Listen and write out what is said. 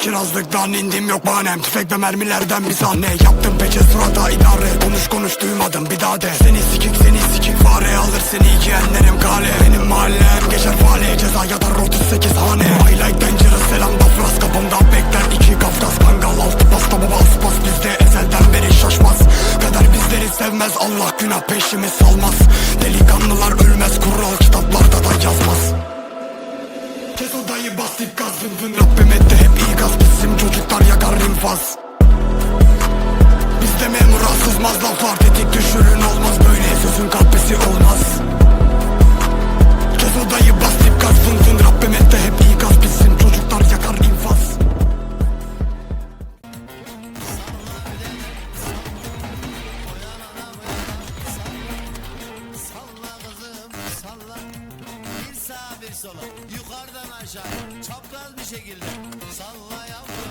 Kirazlıktan indim yok bahanem. Tüfek ve mermilerden bir sahne. Yaptım peçe surata idare. Konuş konuş duymadım. Bir daha de. Seni sikik seni sikik. Fare alır seni. İki ellerim kale. Benim mahallem geçer fale Ceza yatar 38 hane. I like dangerous selam bafras Kapımda bekler iki kafkas Kangal. Altı pasta baba aspas. Bizde ezelden beri şaşmaz. Kader bizleri sevmez. Allah günah peşimi salmaz. Delikanlılar ölmez yazmaz Kes odayı bas gaz fın fın Rabbim etti hep iyi gaz. Bizim çocuklar yakar infaz. Bizde memura sızmaz laflar Tetik düşürün olmaz Bir sağa bir sola yukarıdan aşağı Çapraz bir şekilde Salla yavrum